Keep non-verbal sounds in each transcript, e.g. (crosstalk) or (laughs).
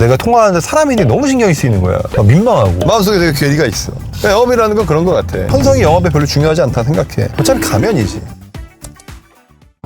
내가 통화하는데 사람이 너무 신경이 쓰이는 거야. 막 민망하고. 마음속에 되게 괴리가 있어. 영업이라는 건 그런 것 같아. 현성이 영업에 별로 중요하지 않다 생각해. 어차피 가면이지.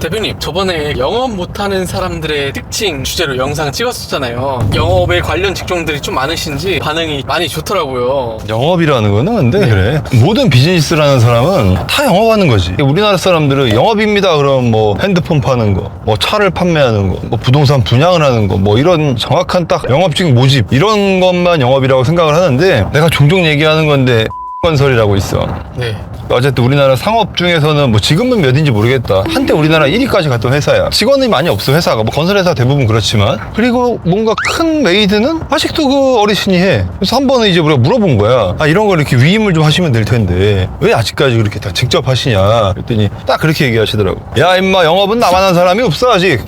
대표님 저번에 영업 못하는 사람들의 특징 주제로 영상 찍었었잖아요 영업에 관련 직종들이 좀 많으신지 반응이 많이 좋더라고요 영업이라는 거는 근데 그래. 모든 비즈니스라는 사람은 다 영업하는 거지. 우리나라 사람들은 영업입니다. 그럼 뭐 핸드폰 파는 거, 뭐 차를 판매하는 거, 뭐 부동산 분양을 하는 거, 뭐 이런 정확한 딱 영업직 모집 이런 것만 영업이라고 생각을 하는데 내가 종종 얘기하는 건데 (laughs) 건설이라고 있어. 네 어쨌든 우리나라 상업 중에서는 뭐 지금은 몇인지 모르겠다. 한때 우리나라 1위까지 갔던 회사야. 직원이 많이 없어 회사가. 뭐 건설회사 대부분 그렇지만. 그리고 뭔가 큰 메이드는 아직도 그 어르신이 해. 그래서 한 번은 이제 우리가 물어본 거야. 아 이런 걸 이렇게 위임을 좀 하시면 될 텐데 왜 아직까지 그렇게 다 직접 하시냐. 그랬더니 딱 그렇게 얘기하시더라고. 야 임마 영업은 나만 한 사람이 없어 아직.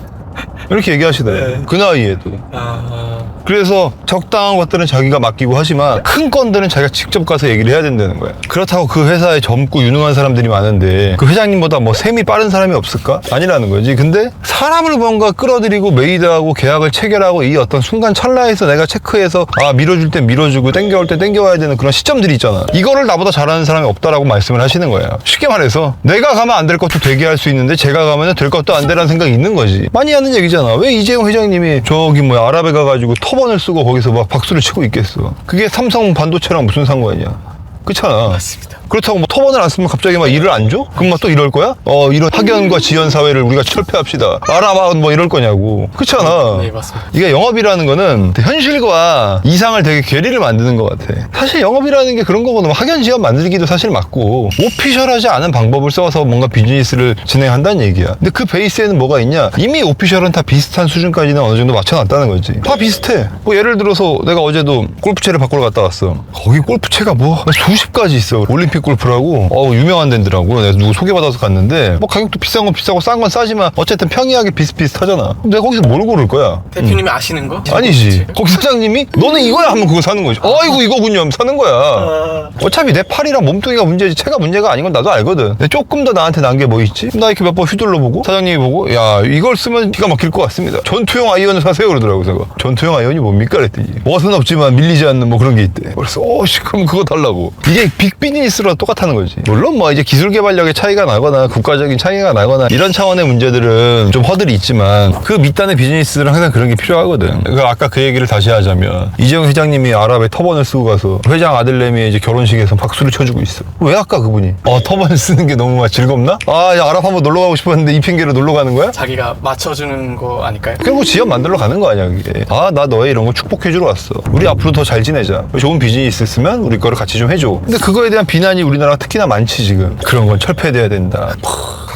이렇게 얘기하시더라고. 그 나이에도. 아... 그래서 적당한 것들은 자기가 맡기고 하지만 큰 건들은 자기가 직접 가서 얘기를 해야 된다는 거야. 그렇다고 그 회사에 젊고 유능한 사람들이 많은데 그 회장님보다 뭐 셈이 빠른 사람이 없을까? 아니라는 거지. 근데 사람을 뭔가 끌어들이고 메이드하고 계약을 체결하고 이 어떤 순간 찰나에서 내가 체크해서 아 밀어줄 땐 밀어주고 땡겨올 때 땡겨와야 되는 그런 시점들이 있잖아. 이거를 나보다 잘하는 사람이 없다라고 말씀을 하시는 거야. 쉽게 말해서 내가 가면 안 될 것도 되게 할 수 있는데 제가 가면 될 것도 안 되라는 생각이 있는 거지. 많이 하는 얘기잖아. 왜 이재용 회장님이 저기 뭐야 아랍에 가가지고 터번을 쓰고 거기서 막 박수를 치고 있겠어. 그게 삼성 반도체랑 무슨 상관이야. 그렇잖아. 맞습니다 그렇다고 뭐 터번을 안 쓰면 갑자기 막 일을 안 줘? 그럼 막 또 이럴 거야? 어 이런 학연과 지연 사회를 우리가 철폐합시다. 알아봐 뭐 이럴 거냐고. 그렇잖아. 네 맞습니다 이게 영업이라는 거는 현실과 이상을 되게 괴리를 만드는 것 같아. 사실 영업이라는 게 그런 거거든. 뭐 학연 지연 만들기도 사실 맞고 오피셜하지 않은 방법을 써서 뭔가 비즈니스를 진행한다는 얘기야. 근데 그 베이스에는 뭐가 있냐? 이미 오피셜은 다 비슷한 수준까지는 어느 정도 맞춰놨다는 거지. 다 비슷해. 뭐 예를 들어서 내가 어제도 골프채를 바꾸러 갔다 왔어. 거기 골프채가 뭐 수십 가지 있어. 올림픽 골프라고 어 유명한 데더라고. 내가 누구 소개받아서 갔는데 뭐 가격도 비싼 건 비싸고 싼 건 싸지만 어쨌든 평이하게 비슷비슷하잖아. 내가 거기서 뭘 고를 거야? 대표님이 아시는 거? 아니지. 거기 사장님이 너는 이거야 하면 그거 사는 거지. 아이고 이거군요 하면 사는 거야. 어차피 내 팔이랑 몸뚱이가 문제지 채가 문제가 아닌 건 나도 알거든. 근데 조금 더 나한테 난 게 뭐 있지? 나 이렇게 몇 번 휘둘러 보고 사장님이 보고 야 이걸 쓰면 기가 막힐 것 같습니다. 전투용 아이언을 사세요 그러더라고 제가. 전투용 아이언이 뭡니까 그랬더니 멋은 없지만 밀리지 않는 뭐 그런 게 있대. 그래서 어씨 그럼 그거 달라고. 이게 빅비즈니스 랑 똑같다는 거지. 물론 뭐 이제 기술 개발력의 차이가 나거나 국가적인 차이가 나거나 이런 차원의 문제들은 좀 허들이 있지만 그 밑단의 비즈니스는 항상 그런 게 필요하거든. 그 아까 그 얘기를 다시 하자면 이재용 회장님이 아랍에 터번을 쓰고 가서 회장 아들내미 이제 결혼식에서 박수를 쳐주고 있어. 왜 아까 그분이? 어 터번 쓰는 게 너무 막 즐겁나? 아 야, 아랍 한번 놀러 가고 싶었는데 이 핑계로 놀러 가는 거야? 자기가 맞춰주는 거 아닐까요? 결국 지연 만들러 가는 거 아니야 그게 아나 너의 이런 거 축복해주러 왔어 우리 앞으로 더 잘 지내자 좋은 비즈니스 있으면 우리 거를 같이 좀 해줘 근데 그거에 대한 비난이 우리나라가 특히나 많지 지금. 그런 건 철폐돼야 된다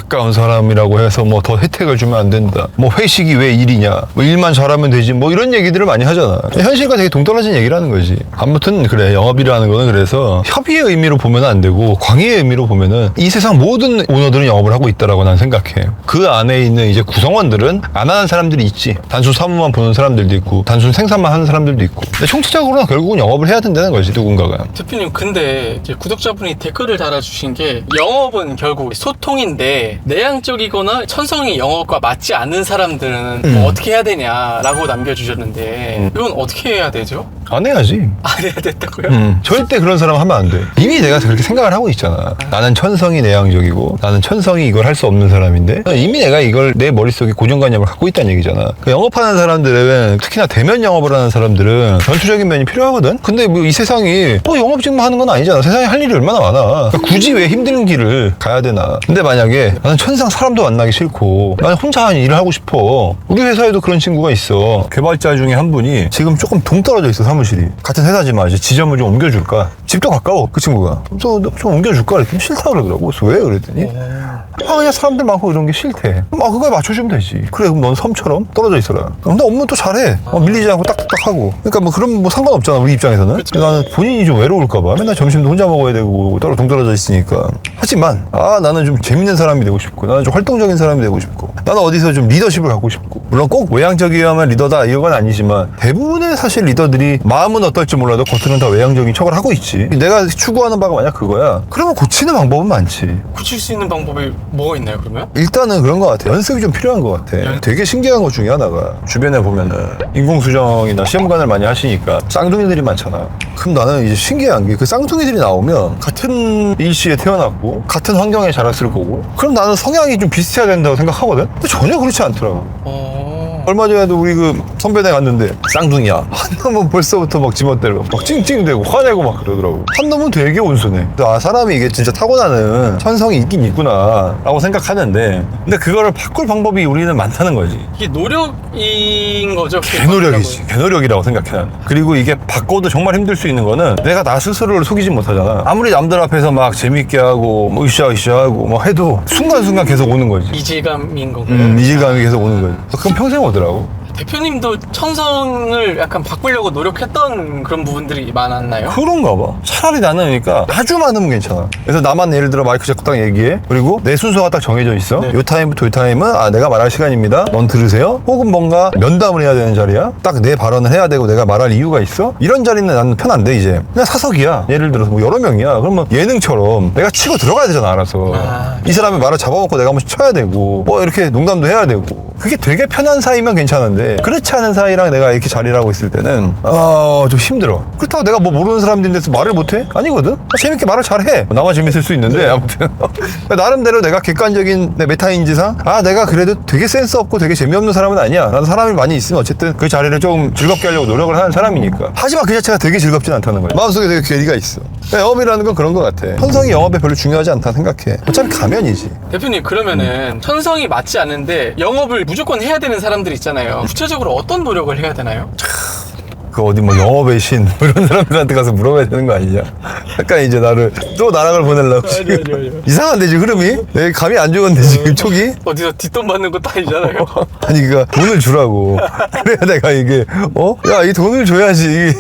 가까운 사람이라고 해서 뭐 더 혜택을 주면 안 된다. 뭐 회식이 왜 일이냐. 뭐 일만 잘하면 되지. 뭐 이런 얘기들을 많이 하잖아. 현실과 되게 동떨어진 얘기라는 거지. 아무튼 그래 영업이라는 거는 그래서 협의의 의미로 보면 안 되고 광의의 의미로 보면은 이 세상 모든 오너들은 영업을 하고 있다라고 난 생각해. 그 안에 있는 이제 구성원들은 안 하는 사람들이 있지. 단순 사무만 보는 사람들도 있고 단순 생산만 하는 사람들도 있고. 근데 총체적으로는 결국은 영업을 해야 된다는 거지 누군가가. 대표님 근데 구독자분이 댓글을 달아주신 게 영업은 결국 소통인데 내향적이거나 천성이 영업과 맞지 않는 사람들은 뭐 어떻게 해야 되냐라고 남겨주셨는데 이건 어떻게 해야 되죠? 안 해야지 (laughs) 안 해야 됐다고요? 음, 절대 그런 사람 하면 안 돼. 이미 내가 그렇게 생각을 하고 있잖아. 나는 천성이 내향적이고 나는 천성이 이걸 할 수 없는 사람인데 이미 내가 이걸 내 머릿속에 고정관념을 갖고 있다는 얘기잖아. 그 영업하는 사람들은 특히나 대면 영업을 하는 사람들은 전투적인 면이 필요하거든. 근데 뭐 이 세상이 뭐 영업직만 하는 건 아니잖아. 세상에 할 일이 얼마나 많아. 그러니까 굳이 왜 힘든 길을 가야 되나. 근데 만약에 나는 천상 사람도 만나기 싫고 나는 혼자 일을 하고 싶어. 우리 회사에도 그런 친구가 있어. 개발자 중에 한 분이 지금 조금 동떨어져 있어 사무실이. 같은 회사지만 이제 지점을 좀 옮겨줄까. 집도 가까워 그 친구가. 너좀 옮겨줄까 그랬더니 싫다 그러더라고. 그래서 왜 그랬더니 아 그냥 사람들 많고 이런 게 싫대. 아 그거에 맞춰주면 되지. 그래 그럼 넌 섬처럼 떨어져 있어라. 근데 업무 또 잘해. 어, 밀리지 않고 딱딱딱 하고. 그러니까 뭐 그럼 뭐 상관없잖아 우리 입장에서는. 나는 본인이 좀 외로울까 봐 맨날 점심도 혼자 먹어야 되고 따로 동떨어져 있으니까. 하지만 아 나는 좀 재밌는 사람이 되고 싶고 나는 좀 활동적인 사람이 되고 싶고 나는 어디서 좀 리더십을 갖고 싶고 물론 꼭 외향적이어야만 리더다 이건 아니지만 대부분의 사실 리더들이 마음은 어떨지 몰라도 겉으로는 다 외향적인 척을 하고 있지. 내가 추구하는 바가 만약 그거야. 그러면 고치는 방법은 많지. 고칠 수 있는 방법이 뭐가 있나요, 그러면? 일단은 그런 것 같아. 연습이 좀 필요한 것 같아. 연- 되게 신기한 것 중에 하나가 주변에 보면은 인공수정이나 시험관을 많이 하시니까 쌍둥이들이 많잖아. 그럼 나는 이제 신기한 게 그 쌍둥이들이 나오면 같은 일시에 태어났고 같은 환경에 자랐을 거고 그럼 나는 성향이 좀 비슷해야 된다고 생각하거든? 근데 전혀 그렇지 않더라고. 어... 얼마 전에도 우리 그 선배네 갔는데 쌍둥이야. (laughs) 한 놈은 벌써부터 막 지멋대로 막 찡찡대고 화내고 막 그러더라고. 한 놈은 되게 온순해. 아 사람이 이게 진짜 타고나는 천성이 있긴 있구나 라고 생각하는데 근데 그거를 바꿀 방법이 우리는 많다는 거지. 이게 노력인 거죠? 개노력이지. 개노력이라고 생각해. 그리고 이게 바꿔도 정말 힘들 수 있는 거는 내가 나 스스로를 속이지 못하잖아. 아무리 남들 앞에서 막 재밌게 하고 뭐 으쌰 으쌰 하고 뭐 해도 순간순간 계속 오는 거지. 이질감인 건가요? 음, 이질감이 계속 오는 거지. 그럼 평생 오더라 고. 대표님도 천성을 약간 바꾸려고 노력했던 그런 부분들이 많았나요? 그런가 봐. 차라리 나는 그러니까 아주 많으면 괜찮아. 그래서 나만 예를 들어 마이크 잡고 딱 얘기해. 그리고 내 순서가 딱 정해져 있어. 네. 요 타임부터 요 타임은 아 내가 말할 시간입니다. 넌 들으세요. 혹은 뭔가 면담을 해야 되는 자리야. 딱 내 발언을 해야 되고 내가 말할 이유가 있어. 이런 자리는 나는 편한데 이제 그냥 사석이야. 예를 들어서 뭐 여러 명이야. 그러면 예능처럼 내가 치고 들어가야 되잖아 알아서. 아. 이 사람의 말을 잡아먹고 내가 한번 쳐야 되고 뭐 이렇게 농담도 해야 되고 그게 되게 편한 사이면 괜찮은데 그렇지 않은 사이랑 내가 이렇게 자리를 하고 있을 때는 어좀 힘들어. 그렇다고 내가 뭐 모르는 사람들인데서 말을 못해? 아니거든. 재밌게 말을 잘해. 나만 재밌을 수 있는데 아무튼. (laughs) 나름대로 내가 객관적인 내 메타인지상 아 내가 그래도 되게 센스 없고 되게 재미없는 사람은 아니야. 나는 사람이 많이 있으면 어쨌든 그 자리를 좀 즐겁게 하려고 노력을 하는 사람이니까. 하지만 그 자체가 되게 즐겁진 않다는 거야. 마음속에 되게 괴리가 있어 영업이라는 건 그런 것 같아 현성이 영업에 별로 중요하지 않다 생각해 어차피 가면이지 대표님 그러면은 천성이 맞지 않는데 영업을 무조건 해야 되는 사람들 있잖아요. 구체적으로 어떤 노력을 해야 되나요? 그 어디 뭐 영업의 신뭐 이런 사람들한테 가서 물어봐야 되는 거 아니냐? 약간 이제 나를 또 나락을 보내려고 지금 아니, 아니. 이상한데 지금 흐름이? 내 감이 안 좋은데 지금 촉이? 어디서 뒷돈 받는 것도 아니잖아요. 아니 그니까 돈을 주라고 그래야 내가 이게 어? 야 이 돈을 줘야지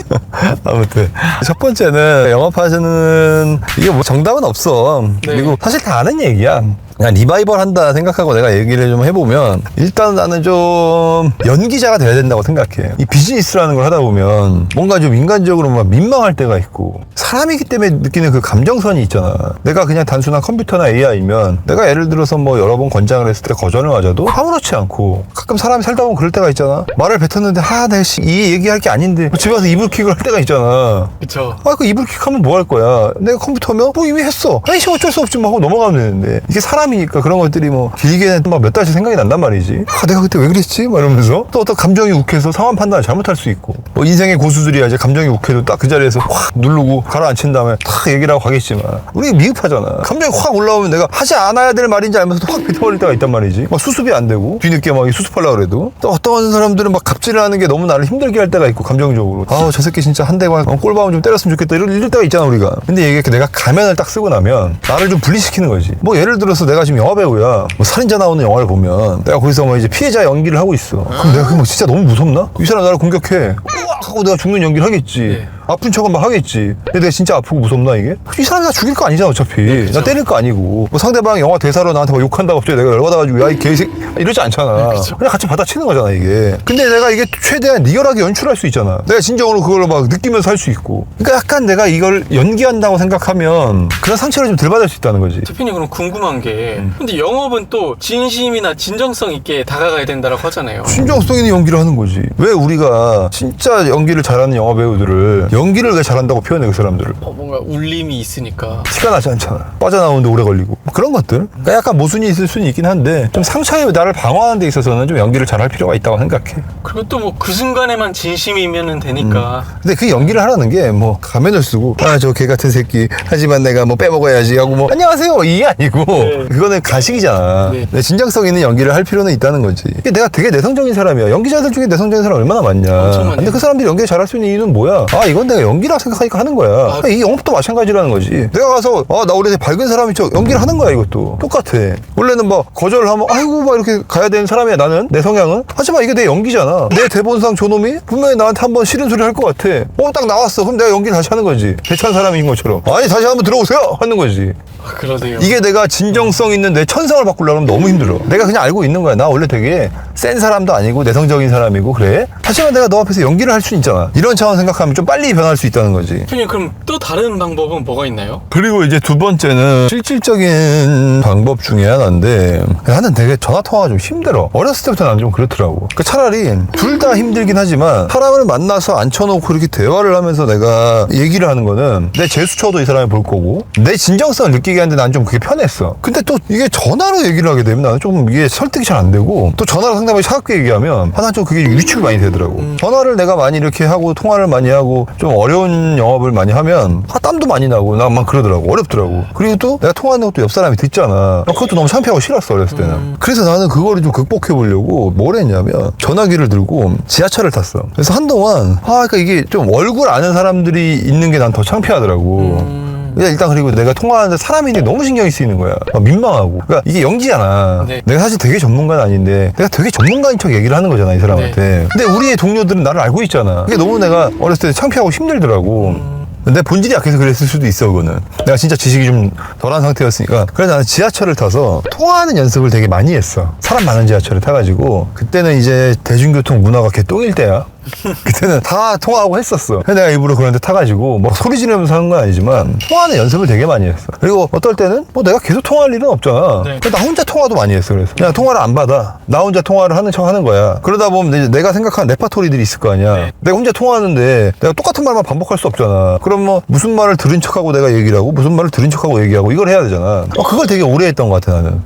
아무튼 첫 번째는 영업하시는 이게 뭐 정답은 없어 네. 그리고 사실 다 아는 얘기야 그냥 리바이벌 한다 생각하고 내가 얘기를 좀 해보면 일단 나는 좀 연기자가 돼야 된다고 생각해 이 비즈니스라는 걸 하다 보면 뭔가 좀 인간적으로 막 민망할 때가 있고 사람이기 때문에 느끼는 그 감정선이 있잖아 내가 그냥 단순한 컴퓨터나 AI면 내가 예를 들어서 뭐 여러 번 권장을 했을 때 거절을 맞아도 아무렇지 않고 가끔 사람이 살다 보면 그럴 때가 있잖아 말을 뱉었는데 아 내가 씨, 이 얘기할 게 아닌데 집에 와서 이불킥을 할 때가 있잖아 그쵸. 아, 그 이불킥 하면 뭐 할 거야? 내가 컴퓨터면 뭐 이미 했어. 아니, 씨, 어쩔 수 없지 뭐 하고 넘어가면 되는데. 이게 사람이 니까 그런 것들이 뭐 길게 막 몇 달씩 생각이 난단 말이지. 아, 내가 그때 왜 그랬지? 막 이러면서 또 어떤 감정이 욱해서 상황 판단을 잘못할 수 있고. 뭐 인생의 고수들이야 이제 감정이 욱해도 딱 그 자리에서 확 누르고 가라앉힌 다음에 탁 얘기를 하고 가겠지만. 우리 미흡하잖아. 감정이 확 올라오면 내가 하지 않아야 될 말인지 알면서도 확 뱉어버릴 때가 있단 말이지. 막 수습이 안 되고 뒤늦게 막 수습하려고 그래도 또 어떤 사람들은 막 갑질을 하는 게 너무 나를 힘들게 할 때가 있고 감정적으로. 아우 저 새끼 진짜 한 대만 어, 꼴바움 좀 때렸으면 좋겠다 이럴, 이럴 때가 있잖아 우리가. 근데 이게 내가 가면을 딱 쓰고 나면 나를 좀 분리시키는 거지. 뭐 예를 들어서 내가 지금 영화 배우야. 뭐 살인자 나오는 영화를 보면 내가 거기서 뭐 이제 피해자 연기를 하고 있어. 그럼 내가 그뭐 진짜 너무 무섭나? 이 사람 나를 공격해. 우악 하고 내가 죽는 연기를 하겠지. 네. 아픈 척은 막 하겠지. 근데 내가 진짜 아프고 무섭나 이게? 이 사람이 나 죽일 거 아니잖아 어차피. 나 때릴 거 아니고. 뭐 상대방 영화 대사로 나한테 막 욕한다고 갑자기 내가 열받아가지고 야 이 개새 이러지 않잖아. (laughs) 그냥 같이 받아치는 거잖아 이게. 근데 내가 이게 최대한 리얼하게 연출할 수 있잖아. 내가 진정으로 그걸 막 느끼면서 할 수 있고. 그러니까 약간 내가 이걸 연기한다고 생각하면 그런 상처를 좀 덜 받을 수 있다는 거지. 대표님 그럼 궁금한 게 음. 근데 영업은 또 진심이나 진정성 있게 다가가야 된다고 하잖아요. 신정성 있는 연기를 하는 거지. 왜 우리가 진짜 연기를 잘하는 영화 배우들을 연기를 왜 잘한다고 표현해 그 사람들을? 어, 뭔가 울림이 있으니까 티가 나지 않잖아. 빠져나오는데 오래 걸리고. 뭐 그런 것들. 그러니까 약간 모순이 있을 수는 있긴 한데, 좀 상처에 나를 방어하는 데 있어서는 좀 연기를 잘할 필요가 있다고 생각해. 그리고 또 뭐 그 순간에만 진심이면 되니까 근데 그 연기를 하라는 게 뭐 가면을 쓰고, 아, 저 개 같은 새끼. 하지만 내가 뭐 빼먹어야지 하고 뭐, 안녕하세요. 이게 아니고, 네. 그거는 가식이잖아. 네. 내 진정성 있는 연기를 할 필요는 있다는 거지. 이게 내가 되게 내성적인 사람이야. 연기자들 중에 내성적인 사람 얼마나 많냐. 엄청 많아요. 근데 그 사람들이 연기 잘할 수 있는 이유는 뭐야? 아, 이건 그건 내가 연기라고 생각하니까 하는 거야. 아. 이 영업도 마찬가지라는 거지. 내가 가서 아, 나 원래 밝은 사람이 저 연기를 하는 거야 이것도 똑같아. 원래는 뭐 거절하면 아이고 막 이렇게 가야 되는 사람이야 나는 내 성향은. 하지만 이게 내 연기잖아. 내 대본상 저놈이 분명히 나한테 한번 싫은 소리 할 것 같아. 어 딱 나왔어. 그럼 내가 연기를 다시 하는 거지. 대찬 사람인 것처럼. 아니 다시 한번 들어오세요 하는 거지. 아, 그러네요. 이게 내가 진정성 있는 내 천성을 바꾸려고 하면 너무 힘들어. 내가 그냥 알고 있는 거야. 나 원래 되게 센 사람도 아니고 내성적인 사람이고 그래. 하지만 내가 너 앞에서 연기를 할 수 있잖아. 이런 차원 생각하면 좀 빨리 변할 수 있다는 거지. 대표님 그럼 또 다른 방법은 뭐가 있나요? 그리고 이제 두 번째는 실질적인 방법 중에 하나인데 나는 되게 전화 통화가 좀 힘들어. 어렸을 때부터 난 좀 그렇더라고. 그 차라리 둘 다 힘들긴 하지만 사람을 만나서 앉혀놓고 이렇게 대화를 하면서 내가 얘기를 하는 거는 내 제스처도 이 사람이 볼 거고 내 진정성을 느끼게 하는데 난 좀 그게 편했어. 근데 또 이게 전화로 얘기를 하게 되면 나는 좀 이게 설득이 잘 안 되고 또 전화로 상대방이 차갑게 얘기하면 하나 좀 그게 위축이 많이 되더라고. 전화를 내가 많이 이렇게 하고 통화를 많이 하고 좀 어려운 영업을 많이 하면 아, 땀도 많이 나고 나만 그러더라고. 어렵더라고. 그리고 또 내가 통화하는 것도 옆 사람이 듣잖아. 아, 그것도 너무 창피하고 싫었어 어렸을 때는. 그래서 나는 그거를 좀 극복해 보려고 뭘 했냐면 전화기를 들고 지하철을 탔어. 그래서 한동안 아 그러니까 이게 좀 얼굴 아는 사람들이 있는 게 난 더 창피하더라고 근데 일단 그리고 내가 통화하는데 사람인데 너무 신경이 쓰이는 거야. 막 민망하고. 그러니까 이게 연기잖아. 네. 내가 사실 되게 전문가는 아닌데 내가 되게 전문가인 척 얘기를 하는 거잖아 이 사람한테. 근데 우리의 동료들은 나를 알고 있잖아. 그게 너무 내가 어렸을 때 창피하고 힘들더라고. 내 본질이 약해서 그랬을 수도 있어 그거는 내가 진짜 지식이 좀 덜한 상태였으니까 그래서 나는 지하철을 타서 통화하는 연습을 되게 많이 했어 사람 많은 지하철을 타가지고 그때는 이제 대중교통 문화가 개똥일 때야 (laughs) 그때는 다 통화하고 했었어. 내가 일부러 그런 데 타가지고 뭐 소리 지르면서 하는 건 아니지만 통화하는 연습을 되게 많이 했어. 그리고 어떨 때는 뭐 내가 계속 통화할 일은 없잖아. 네. 그래서 나 혼자 통화도 많이 했어. 그래서 그냥 통화를 안 받아. 나 혼자 통화를 하는 척 하는 거야. 그러다 보면 이제 내가 생각하는 레파토리들이 있을 거 아니야. 네. 내가 혼자 통화하는데 내가 똑같은 말만 반복할 수 없잖아. 그럼 뭐 무슨 말을 들은 척하고 내가 얘기를 하고 무슨 말을 들은 척하고 얘기하고 이걸 해야 되잖아. 어, 그걸 되게 오래 했던 것 같아 나는.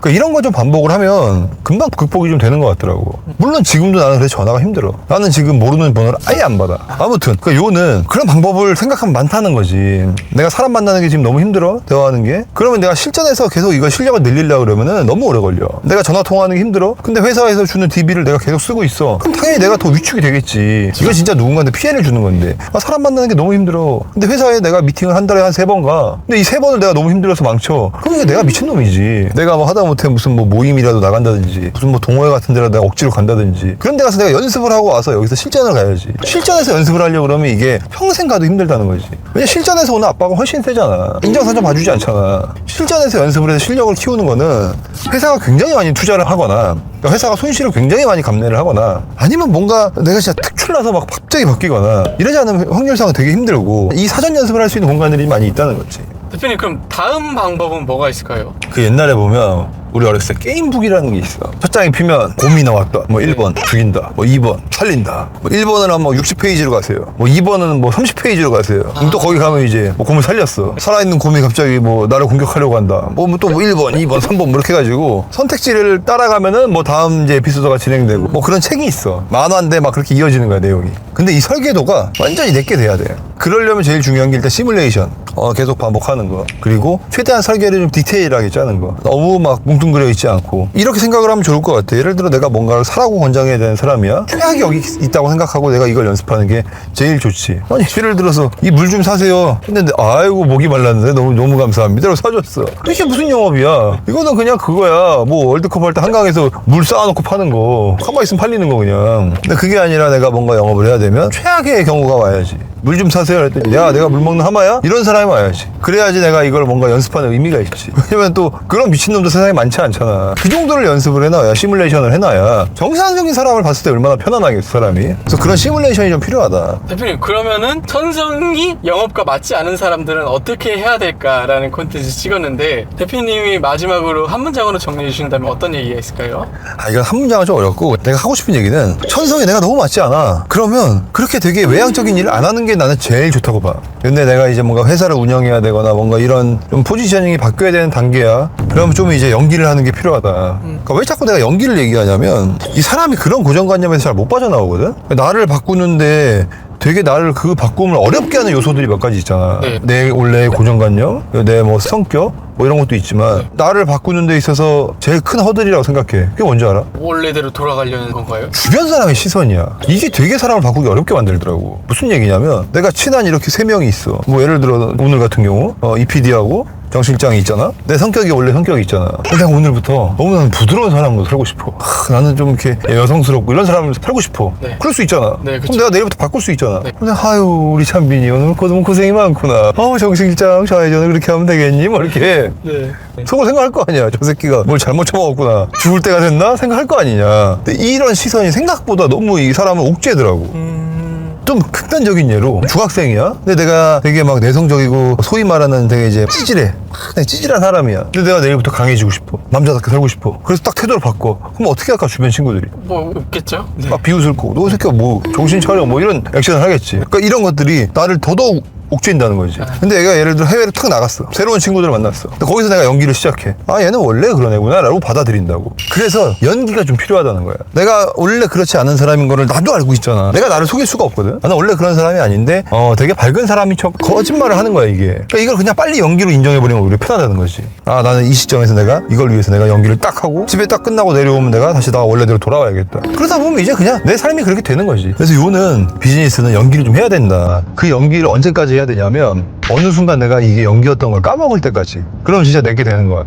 그러니까 이런 거 좀 반복을 하면 금방 극복이 좀 되는 것 같더라고. 물론 지금도 나는 그래서 전화가 힘들어. 나는 지금 모르는 번호를 아예 안 받아. 아무튼 그 요는 그런 방법을 생각하면 많다는 거지. 내가 사람 만나는 게 지금 너무 힘들어 대화하는 게. 그러면 내가 실전에서 계속 이거 실력을 늘리려고 그러면은 너무 오래 걸려. 내가 전화 통화하는 게 힘들어. 근데 회사에서 주는 DB를 내가 계속 쓰고 있어. 그럼 당연히 내가 더 위축이 되겠지. 이거 진짜 누군가한테 피해를 주는 건데. 아, 사람 만나는 게 너무 힘들어. 근데 회사에 내가 미팅을 한 달에 한 세 번 가. 근데 이 세 번을 내가 너무 힘들어서 망쳐. 그럼 이게 내가 미친 놈이지. 내가 뭐 하다 못해 무슨 뭐 모임이라도 나간다든지 무슨 뭐 동호회 같은 데라도 억지로 간다든지 그런 데 가서 내가 연습을 하고 와서 여기서 실전을 가야지. 실전에서 연습을 하려고 그러면 이게 평생 가도 힘들다는 거지. 왜냐 실전에서 오는 압박은 훨씬 세잖아. 인정사정 봐주지 않잖아. 실전에서 연습을 해서 실력을 키우는 거는 회사가 굉장히 많이 투자를 하거나 그러니까 회사가 손실을 굉장히 많이 감내를 하거나 아니면 뭔가 내가 진짜 특출나서 막 갑자기 바뀌거나 이러지 않으면 확률상은 되게 힘들고 이 사전 연습을 할 수 있는 공간들이 많이 있다는 거지. 대표님 그럼 다음 방법은 뭐가 있을까요? 그 옛날에 보면 우리 어렸을 때 게임북이라는 게 있어. 첫 장이 피면 곰이 나왔다. 뭐 1번 죽인다. 뭐 2번 살린다. 뭐 1번은 하면 뭐 60페이지로 가세요. 뭐 2번은 뭐 30페이지로 가세요. 그럼 또 거기 가면 이제 뭐 곰을 살렸어. 살아있는 곰이 갑자기 뭐 나를 공격하려고 한다. 뭐또뭐 1번, 2번, 3번 뭐 이렇게 해가지고 선택지를 따라가면은 뭐 다음 이제 에피소드가 진행되고 뭐 그런 책이 있어. 만화인데 막 그렇게 이어지는 거야 내용이. 근데 이 설계도가 완전히 내게 돼야 돼. 그러려면 제일 중요한 게 일단 시뮬레이션. 어, 계속 반복하는 거. 그리고 최대한 설계를 좀 디테일하게 짜는 거. 너무 막 뭉뚱그려 있지 않고. 이렇게 생각을 하면 좋을 것 같아. 예를 들어 내가 뭔가를 사라고 권장해야 되는 사람이야. 최악이 여기 있다고 생각하고 내가 이걸 연습하는 게 제일 좋지. 아니, 예를 들어서 이 물 좀 사세요. 했는데 아이고 목이 말랐는데 너무 너무 감사합니다. 라고 사줬어. 이게 무슨 영업이야? 이거는 그냥 그거야. 뭐 월드컵 할 때 한강에서 물 쌓아놓고 파는 거. 가만 있으면 팔리는 거 그냥. 근데 그게 아니라 내가 뭔가 영업을 해야 되면 최악의 경우가 와야지. 물 좀 사세요. 했더니 야 내가 물 먹는 하마야? 이런 사람이 와야지. 그래야지 내가 이걸 뭔가 연습하는 의미가 있지. (laughs) 왜냐면 또 그런 미친놈도 세상에 많지 않잖아. 그 정도를 연습을 해놔야 시뮬레이션을 해놔야 정상적인 사람을 봤을 때 얼마나 편안하겠어 사람이. 그래서 그런 시뮬레이션이 좀 필요하다. 대표님 그러면은 천성이 영업과 맞지 않은 사람들은 어떻게 해야 될까라는 콘텐츠 찍었는데 대표님이 마지막으로 한 문장으로 정리해 주신다면 어떤 얘기가 있을까요? 아 이건 한 문장은 좀 어렵고 내가 하고 싶은 얘기는 천성이 내가 너무 맞지 않아 그러면 그렇게 되게 외향적인 일을 안 하는 게 나는 제일 좋다고 봐. 근데 내가 이제 뭔가 회사를 운영해야 되거나 뭔가 이런 좀 포지셔닝이 바뀌어야 되는 단계야. 그러면 좀 이제 연기를 하는 게 필요하다. 그러니까 왜 자꾸 내가 연기를 얘기하냐면 이 사람이 그런 고정관념에서 잘 못 빠져나오거든? 나를 바꾸는데 되게 나를 그 바꿈을 어렵게 하는 요소들이 몇 가지 있잖아. 네. 내 원래의 고정관념, 내 뭐 성격, 뭐 이런 것도 있지만 네. 나를 바꾸는 데 있어서 제일 큰 허들이라고 생각해. 그게 뭔지 알아? 원래대로 돌아가려는 건가요? 주변 사람의 시선이야. 이게 되게 사람을 바꾸기 어렵게 만들더라고. 무슨 얘기냐면 내가 친한 이렇게 세 명이 있어. 뭐 예를 들어 오늘 같은 경우 어, 이 PD하고 정 실장이 있잖아. 내 성격이 원래 성격이 있잖아. 내가 오늘부터 너무 나는 부드러운 사람으로 살고 싶어. 하, 나는 좀 이렇게 여성스럽고 이런 사람을 살고 싶어. 네. 그럴 수 있잖아. 네. 그럼 내가 내일부터 바꿀 수 있잖아. 네. 근데 아유 우리 찬빈이 오늘 고- 너무 고생이 많구나. 어정 실장 좌회전을 그렇게 하면 되겠니? 뭐 이렇게 네. 속으로 생각할 거 아니야. 저 새끼가 뭘 잘못 쳐먹었구나. 죽을 때가 됐나? 생각할 거 아니냐. 근데 이런 시선이 생각보다 너무 이 사람을 옥죄더라고. 음. 좀 극단적인 예로 중학생이야. 근데 내가 되게 막 내성적이고 소위 말하는 되게 이제 찌질해. 그냥 찌질한 사람이야. 근데 내가 내일부터 강해지고 싶어. 남자답게 살고 싶어. 그래서 딱 태도를 바꿔. 그럼 어떻게 할까 주변 친구들이? 뭐 없겠죠? 네. 막 비웃을 거고 너 새끼가 뭐 정신 차려 뭐 이런 액션을 하겠지 그러니까 이런 것들이 나를 더더욱 옥죄인다는 거지. 근데 얘가 예를 들어 해외를 탁 나갔어. 새로운 친구들을 만났어. 근데 거기서 내가 연기를 시작해. 아 얘는 원래 그런 애구나 라고 받아들인다고. 그래서 연기가 좀 필요하다는 거야. 내가 원래 그렇지 않은 사람인 거를 나도 알고 있잖아. 내가 나를 속일 수가 없거든. 나는 원래 그런 사람이 아닌데 어 되게 밝은 사람인 척 거짓말을 하는 거야 이게. 그러니까 이걸 그냥 빨리 연기로 인정해버리면 오히려 편하다는 거지. 아 나는 이 시점에서 내가 이걸 위해서 내가 연기를 딱 하고 집에 딱 끝나고 내려오면 내가 다시 나 원래대로 돌아와야겠다. 그러다 보면 이제 그냥 내 삶이 그렇게 되는 거지. 그래서 요는 비즈니스는 연기를 좀 해야 된다. 그 연기를 언제까지 해야 되냐면 어느 순간 내가 이게 연기였던 걸 까먹을 때까지. 그럼 진짜 내게 되는 거야